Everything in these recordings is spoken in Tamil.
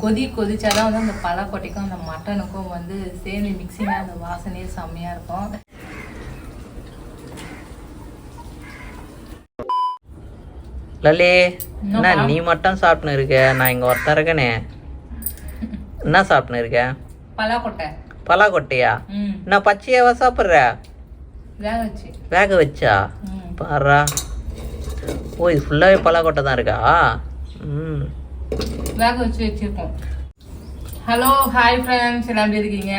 கொதி கொதிச்சாதான் வந்து அந்த பலாக்கொட்டைக்கும் அந்த மட்டனுக்கும் வந்து சேர்ந்து மிக்சிங்காக அந்த வாசனையே செம்மையாக இருக்கும். லலே? என்ன நீ மட்டும் சாப்பிட்டுன்னு இருக்க. நான் இங்க ஒருத்தன் இருக்கனே. என்ன சாப்பிட்டுன்னு இருக்க? பலாக்கொட்டை பலாக்கொட்டையா நான் பச்சையாவா சாப்பிட்ற? வேக வச்சு. வேக வச்சா? பாரா. ஓ இது ஃபுல்லாகவே பலாக்கொட்டை தான் இருக்கா? ம். வேக வச்சு வச்சிருக்கோம். ஹலோ ஹாய் ஃப்ரெண்ட்ஸ் எல்லாம் எப்படி இருக்கீங்க?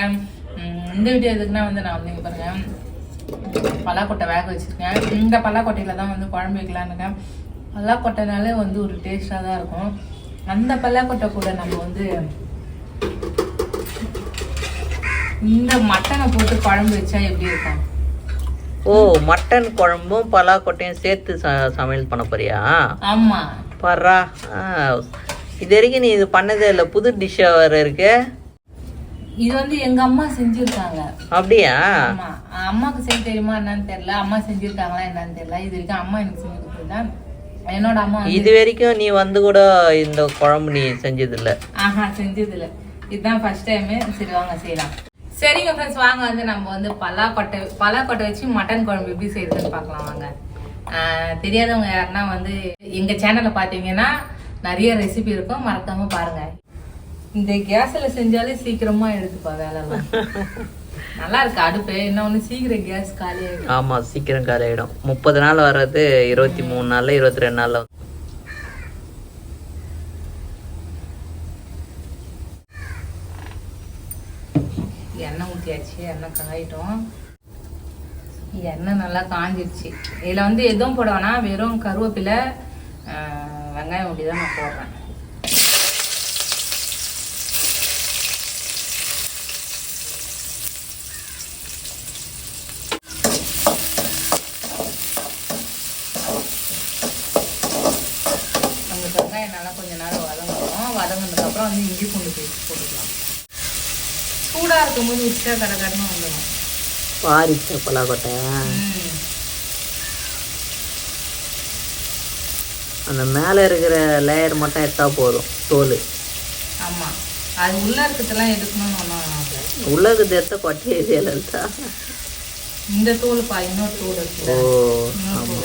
இந்த வீடியோ எதுக்குன்னா வந்து நான் வந்து பாருங்க. ம், பலாக்கொட்டை வேக வச்சிருக்கேன். இந்த பலாக்கொட்டையில தான் வந்து குழம்பு வைக்கலான்னு இருக்கேன். பலாக்கொட்டைனாலே வந்து ஒரு டேஸ்டாக தான் இருக்கும். அந்த பலாக்கொட்டை கூட நம்ம வந்து இந்த மட்டனை போட்டு குழம்பு வச்சா எப்படி இருக்கும்? ஓ மட்டன் குழம்பும் பலாக்கொட்டையும் சேர்த்து சமையல் பண்ண போறியா? ஆமா. பாரா இது வரைக்கும் நீ இது பண்ணதே இல்லை புது டிஷ்ஷாக வேறு இருக்கு. இது வந்து எங்க அம்மா செஞ்சிருக்காங்க. அப்படியா? ஆமா. அம்மாக்கு செய்ய தெரியுமா என்னன்னு தெரியல. அம்மா செஞ்சிருக்காங்களா என்னன்னு தெரியல. இது வரைக்கும் அம்மா எனக்கு செஞ்சு கொடுத்துருதான் என்னோட அம்மா இது வரைக்கும் நீ வந்து கூட இந்த குழம்பு நீ செஞ்சதில்ல. ஆஹா செஞ்சது இல்ல இதுதான் ஃபர்ஸ்ட் டைம் சரி வாங்க செய்யலாம். சரிங்க ஃப்ரெண்ட்ஸ் வாங்க வந்து நம்ம வந்து பலாக்கொட்டை பலாக்கொட்டை வச்சு மட்டன் குழம்பு எப்படி செய்யறதுன்னு பார்க்கலாம் வாங்க. தெரியாதவங்க யாருன்னா வந்து எங்க சேனலை பார்த்தீங்கன்னா நிறைய ரெசிபி இருக்கும் மறக்காம பாருங்க. இந்த கேஸ்ல செஞ்சாலே சீக்கிரமா எடுத்துப்பா வேலைலாம். நல்லா இருக்கு அடுப்பு. இன்னொன்னு சீக்கிரம் கேஸ் காலியாயிடும் ஆமாம் சீக்கிரம் காலியாயிடும் முப்பது நாள் வர்றது இருபத்தி மூணு நாளில் இருபத்தி ரெண்டு நாளில் எண்ணெய் ஊற்றியாச்சு எண்ணெய் காயிட்டோம். எண்ணெய் நல்லா காஞ்சிருச்சு. இதில் வந்து எதுவும் போட வேணாம் வெறும் கருவேப்பிலை வெங்காயம் ஒட்டி தான் நான் போடுறேன். நம்ம வெங்காயம் நல்லா கொஞ்ச நேரம் வதங்கணும். வதங்கினதுக்கப்புறம் வந்து இஞ்சி பூண்டு பேஸ்ட் போட்டுக்கலாம். சூடாக இருக்கும்போது உச்சா கடை கடன்னு வந்துடும் பாரிச்ச பலாக்கொட்டை அந்த மேலே இருக்கிற லேயர் மட்டும் எடுத்தா போதும் தோல். ஆமா. அது உள்ள இருக்கிறதெல்லாம் எடுக்கணும்னு ஒன்றும் இல்லை உள்ளது எடுத்த கொட்டையே இல்லைல்ல இந்த தோல் பா இன்னொரு தோல் இருக்குல்ல ஓ அது.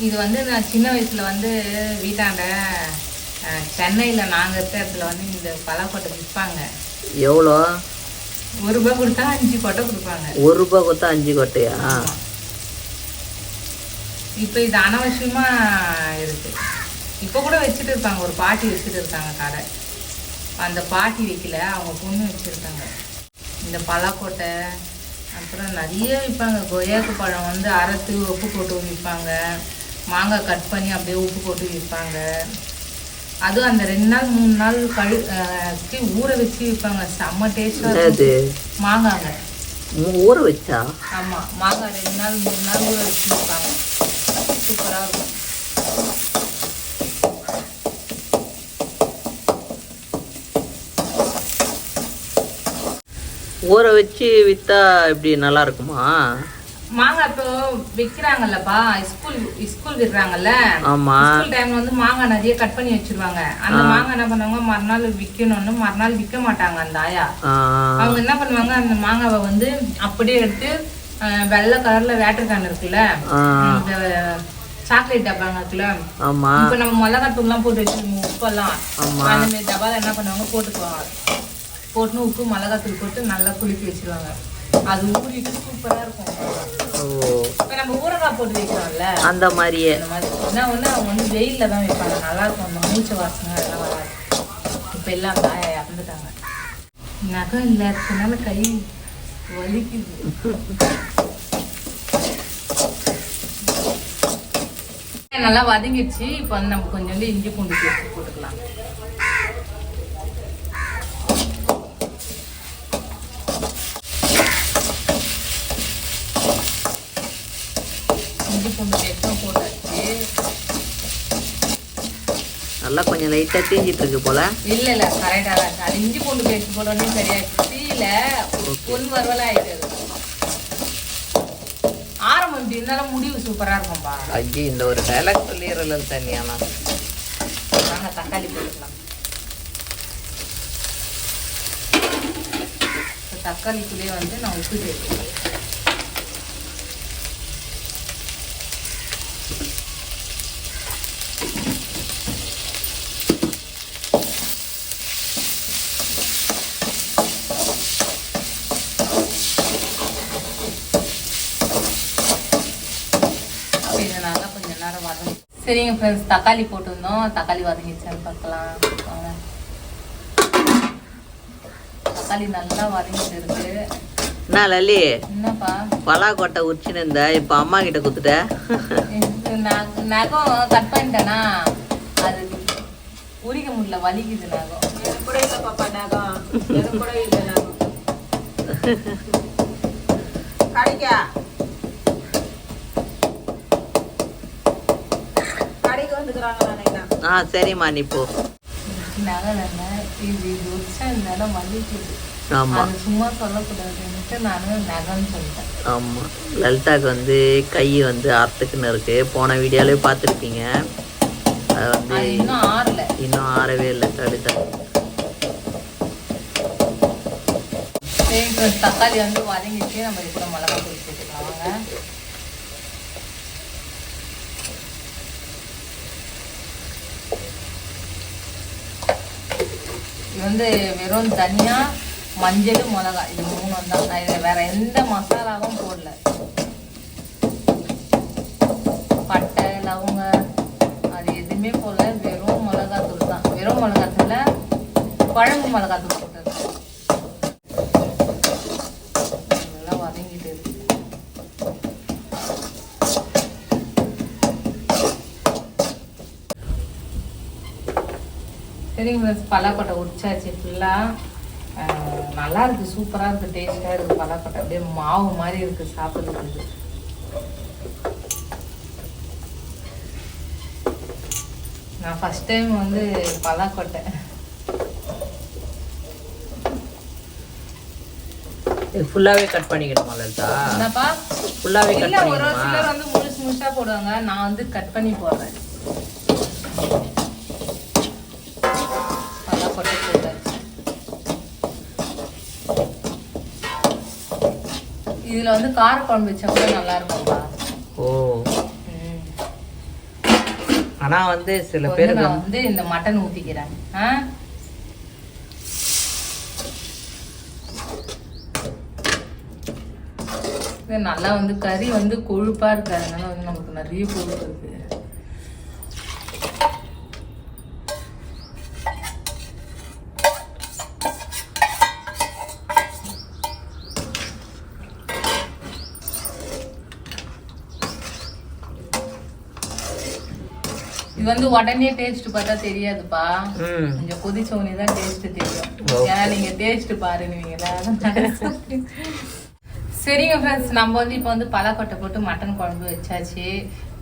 இது வந்து நான் சின்ன வயசுல வந்து வீட்டாண்ட சென்னையில நாங்க இருக்க இடத்துல வந்து இந்த பலாக்கொட்டை விற்பாங்க. எவ்வளோ? ஒரு ரூபாய் கொடுத்தா அஞ்சு கொட்டை கொடுப்பாங்க. ஒரு ரூபாய் கொடுத்தா அஞ்சு கொட்டையா. இப்ப இது அனாவசியமா இருக்கு. இப்ப கூட வச்சுட்டு இருப்பாங்க. ஒரு பாட்டி வச்சுட்டு இருக்காங்க கடை. அந்த பாட்டி வைக்கல. அவங்க பொண்ணு வச்சிருக்காங்க. இந்த பலாக்கொட்டை அப்புறம் நிறைய விற்பாங்க. கொய்யாக்கு பழம் வந்து அரைத்து உப்பு போட்டு விற்பாங்க. மாங்காய் கட் பண்ணி அப்படியே உப்பு போட்டு விற்பாங்க. அதுவும் அந்த ரெண்டு நாள் மூணு நாள் கழு ஊற வச்சு விற்பாங்க செம்ம டேஸ்டாக மாங்காங்க. ஊற வச்சா? ஆமா. மாங்காய் ரெண்டு நாள் மூணு நாள் ஊற வச்சு வைப்பாங்க. சூப்பரா இருக்கும். ஊற வச்சு விற்றா இப்படி நல்லா இருக்குமா? மாங்காய் இப்போ விற்கிறாங்கல்லப்பா ஸ்கூல் ஸ்கூல் விடுறாங்கல்ல? ஸ்கூல் டைம்ல வந்து மாங்காய் நிறைய கட் பண்ணி வச்சிருவாங்க. அந்த மாங்காய் என்ன பண்ணுவாங்க மறுநாள் விற்கணும்னு மறுநாள் விற்க மாட்டாங்க அந்த ஆயா. அவங்க என்ன பண்ணுவாங்க அந்த மாங்காவை வந்து அப்படியே எடுத்து வெள்ளை கலர்ல வேட்டர் கேன் இருக்குல்ல? சாக்லேட் டப்பாங்க இருக்குல்ல? இப்போ நம்ம மிளகாத்தூள்லாம் போட்டு வச்சிருக்கோம் உப்பெல்லாம். அந்த மாதிரி டப்பால என்ன பண்ணுவாங்க போட்டுக்குவாங்க. போட்டுன்னு உப்பு மிளகாத்தூள் போட்டு நல்லா குலுக்கி வச்சிருவாங்க. அது ஊறிட்டு சூப்பரா இருக்கும். இப்போ நம்ம ஊறுகாய் போட்டு வைக்கிறோம்ல. அந்த மாதிரியே. அந்த மாதிரி. என்ன ஒன்று அவங்க வந்து வெயிலில் தான் வைப்பாங்க. நல்லா இருக்கும். அந்த மூச்சு வாசனை அதெல்லாம் வராது. இப்போ எல்லாம் இறந்துட்டாங்க நகம் இல்லாததுனால கை வலிக்குது. நல்லா வதங்கிடுச்சு. இப்போ வந்து நம்ம கொஞ்சோண்டு இஞ்சி பூண்டு பேஸ்ட் போட்டுக்கலாம் இஞ்சி பூண்டு பேஸ்ட்டும் போட்டாச்சு நல்லா கொஞ்சம் லைட்டாக தீஞ்சிட்டு இருக்கு போல. இல்ல இல்ல கரெக்டா தான். அது இஞ்சி பூண்டு பேஸ்ட் போட்டோன்னே சரியாயிடுச்சு. தீயில பொன் வறுவலா ஆயிட்டு இப்படி இருந்தாலும் முடிவு சூப்பரா இருக்கும்பா. ஐயோ இந்த ஒரு டைலாக் சொல்லிடுறல தனியானா வாங்க தக்காளி போட்டுக்கலாம். தக்காளிக்குள்ளேயே வந்து நான் உப்பு சேர்த்துக்கிறேன் இப்ப இதை நல்லா கொஞ்ச நேரம் வதங்கி சரிங்க ஃப்ரெண்ட்ஸ் தக்காளி போட்டிருந்தோம். தக்காளி வதங்கிச்சான்னு பார்க்கலாம். தக்காளி நல்லா வதங்கிட்டு இருக்கு. என்ன லலி என்னப்பா? பலாக்கொட்டை உரிச்சுன்னு இருந்த இப்போ அம்மா கிட்ட குத்துட்ட நகம் கட் பண்ணிட்டேனா? அது உரிக்க முடியல வலிக்குது நகம். கூட இல்லை பாப்பா நகம். கூட இல்லை நகம். கடைக்கா. ஆ சரிம்மா நீ போ. நகம் தானே இது இது உச்சா இருந்தாலும் வலிக்குது ஆமா. அது சும்மா சொல்லக்கூடாதுன்ட்டு நானும் நகம்னு சொல்லிட்டேன். ஆமா. லலிதாக்கு வந்து கை வந்து அறுத்துக்குன்னு இருக்கு. போன வீடியோலயே பார்த்துருப்பீங்க. அது வந்து அது இன்னும் ஆறல. இன்னும் ஆறவே இல்லை லலிதா. தக்காளி வந்து வதங்கிச்சு நம்ம இது கூட மிளகா பொடி சேர்த்துக்கலாம் இது வந்து வெறும் தனியா மஞ்சள் மிளகாய் இது மூணு தான். நான் இதில் வேற எந்த மசாலாவும் போடல. பட்டை லவங்க அது எதுவுமே போடல. வெறும் மிளகாத்தூள் தான். வெறும் மிளகாத்தூள்ல குழம்பு மிளகாத்தூள் போட்டிருக்கேன் நல்லா வதங்கிட்டு இருக்கு சரிங்க ஃப்ரெண்ட்ஸ் பலாக்கொட்டை உரிச்சாச்சு ஃபுல்லாக நல்லா இருக்கு சூப்பராக இருக்கு டேஸ்ட்டாக இருக்கு பலாக்கொட்டை அப்படியே மாவு மாதிரி இருக்கு சாப்பிட்றதுக்கு நான் ஃபர்ஸ்ட் டைம் வந்து பலாக்கொட்டை இது ஃபுல்லாவே கட் பண்ணிக்கணுமா லலிதா என்னப்பா? ஃபுல்லாவே கட் இல்ல ஒரு பண்ணிக்கணுமா? சிலர் வந்து முழுசு முழுசா போடுவாங்க. நான் வந்து கட் பண்ணி போடுறேன் நல்லா கொட்டை போட்டாச்சு இதுல வந்து காரக்குழம்பு வச்சா கூட நல்லா இருக்கும்பா ஓ. ம். ஆனா வந்து சில பேருக்கு நான் வந்து இந்த மட்டன் ஊத்திக்கிறேன். ஆ? இது நல்லா வந்து கறி வந்து கொழுப்பா இருக்கு அதனால வந்து நமக்கு நிறைய கொழுப்பு இருக்கு. இது வந்து உடனே டேஸ்ட் பார்த்தா தெரியாதுப்பா. கொஞ்சம் கொதிச்ச உடனே தான் டேஸ்ட் தெரியும். ஏன்னா நீங்க டேஸ்ட் பாருங்களா சரிங்க ஃப்ரெண்ட்ஸ் நம்ம வந்து இப்போ வந்து பலாக்கொட்டை போட்டு மட்டன் குழம்பு வச்சாச்சு.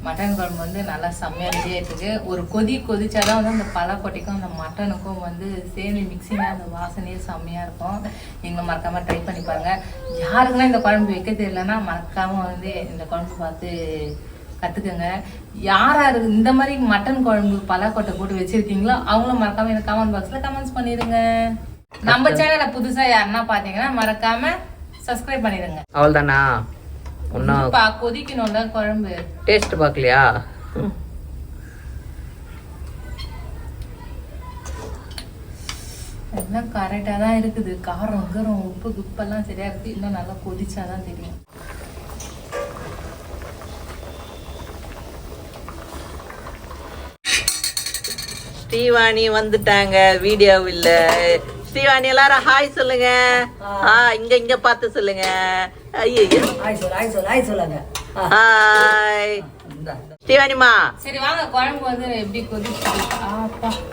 மட்டன் குழம்பு வந்து நல்லா செம்மையா ரெடி ஆயிட்டுருக்கு. ஒரு கொதி கொதிச்சாதான் வந்து அந்த பலாக்கொட்டைக்கும் அந்த மட்டனுக்கும் வந்து சேர்ந்து மிக்சிங்காக அந்த வாசனையே செம்மையா இருக்கும். நீங்க மறக்காம ட்ரை பண்ணி பாருங்க. யாருக்கெல்லாம் இந்த குழம்பு வைக்க தெரியலன்னா மறக்காம வந்து இந்த குழம்பு பார்த்து கத்துக்கங்க. யார் யாரு இந்த மாதிரி மட்டன் குழம்பு பலாக்கொட்டை போட்டு வச்சிருக்கீங்களோ அவங்களும் மறக்காம எனக்கு கமெண்ட் பாக்ஸ்ல கமெண்ட்ஸ் பண்ணிடுங்க. நம்ம சேனலை புதுசா யாருன்னா பாத்தீங்கன்னா மறக்காம சப்ஸ்கிரைப் பண்ணிடுங்க. அவ்வளோதானா இன்னும் பா கொதிக்கணும்ல குழம்பு. டேஸ்ட் பார்க்கலையா? எல்லாம் கரெக்டா தான் இருக்குது. காரம் கீரம் உப்பு குப்பெல்லாம் சரியா இருக்கு. இன்னும் நல்லா கொதிச்சாதான் தெரியும். ஸ்ரீவாணி வந்துட்டாங்க வீடியோ இல்ல. ஸ்ரீவாணி எல்லாரும் ஹாய் சொல்லுங்க. ஆ. இங்க இங்க பார்த்து சொல்லுங்க. ஹாய் ஸ்ரீவாணிமா சரி வாங்க குழம்பு வந்து எப்படி கொதிச்சு.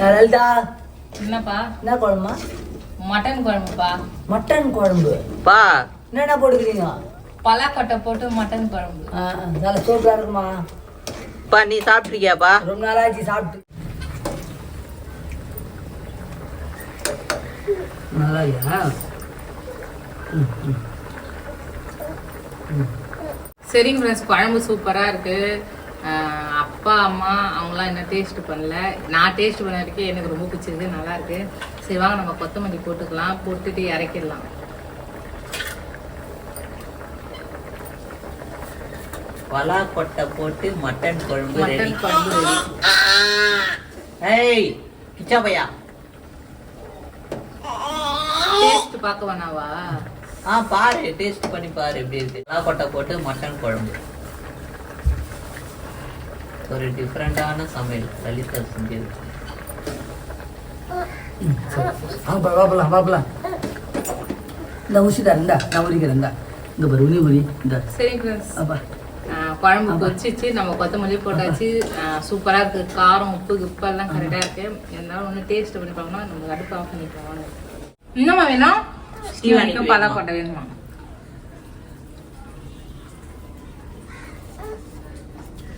லலிதா. என்னப்பா? என்ன குழம்புமா? மட்டன் குழம்புப்பா. மட்டன் குழம்பு. பா. என்னென்ன போட்டுக்கிறீங்க? பலாக்கொட்டை போட்டு மட்டன் குழம்பு. நல்லா சூப்பராக இருக்குமா? பா நீ சாப்பிட்ருக்கியாப்பா ரொம்ப நாளாச்சு சாப்பிட்டு. நல்லா இல்லையா சரிங்க ஃப்ரெண்ட்ஸ் குழம்பு சூப்பராக இருக்குது அப்பா அம்மா அவங்களாம் என்ன டேஸ்ட் பண்ணல. நான் டேஸ்ட் பண்ண வரைக்கும் எனக்கு ரொம்ப பிடிச்சிருக்கு நல்லா இருக்கு. சரி வாங்க நம்ம கொத்தமல்லி போட்டுக்கலாம். போட்டுட்டு இறக்கிடலாம். பலா கொட்டை போட்டு மட்டன் குழம்பு ரெடி மட்டன் குழம்பு. ஏய் கிச்சா பையா. டேஸ்ட் பார்க்க வேணாவா? ஆ பாரு டேஸ்ட் பண்ணி பாரு எப்படி இருக்கு. பலா கொட்டை போட்டு மட்டன் குழம்பு. ஒரு டிஃப்ரெண்டான சமையல். லலிதா செஞ்சது. சரி வாப்பலாம் வாப்பலாம் இந்த ஊசி தரேன் இந்தா நான் உரிக்கிறேன் இந்தா. பாரு உனி உரி இந்த. ஃப்ரெண்ட்ஸ் அப்பா குழம்பு கொச்சிச்சு நம்ம கொத்தமல்லி போட்டாச்சு சூப்பராக இருக்குது காரம் உப்பு உப்பு எல்லாம் கரெக்டாக இருக்கு. இருந்தாலும் ஒன்று டேஸ்ட் பண்ணி பார்க்கணும் நம்ம அடுப்பு ஆஃப் பண்ணிக்கலாம் இன்னும் வேணும்? ஸ்ரீவாணிக்கு பலா வேணுமா? கொட்டை வேணுமா?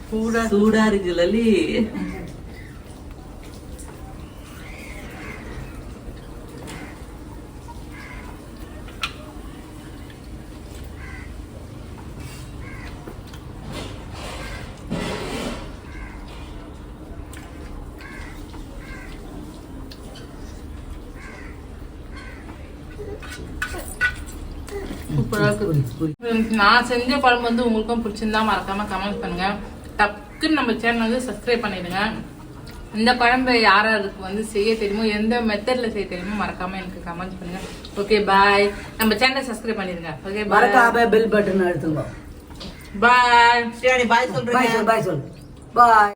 சூடா சூடா இருக்கு லலி சூப்பராக இருக்குது நான் செஞ்ச குழம்பு வந்து உங்களுக்கும் பிடிச்சிருந்தா மறக்காம கமெண்ட் பண்ணுங்க. டக்குன்னு நம்ம சேனல் வந்து சப்ஸ்கிரைப் பண்ணிடுங்க. இந்த குழம்பு யாராருக்கு வந்து செய்ய தெரியுமோ எந்த மெத்தட்ல செய்ய தெரியுமோ மறக்காம எனக்கு கமெண்ட் பண்ணுங்க. ஓகே பாய் நம்ம சேனலை சப்ஸ்கிரைப் பண்ணிடுங்க. ஓகே பாய் மறக்காம பெல் பட்டன் அழுத்துங்க பாய் பாய் சொல்றேன் சொல் பாய் சொல். பாய்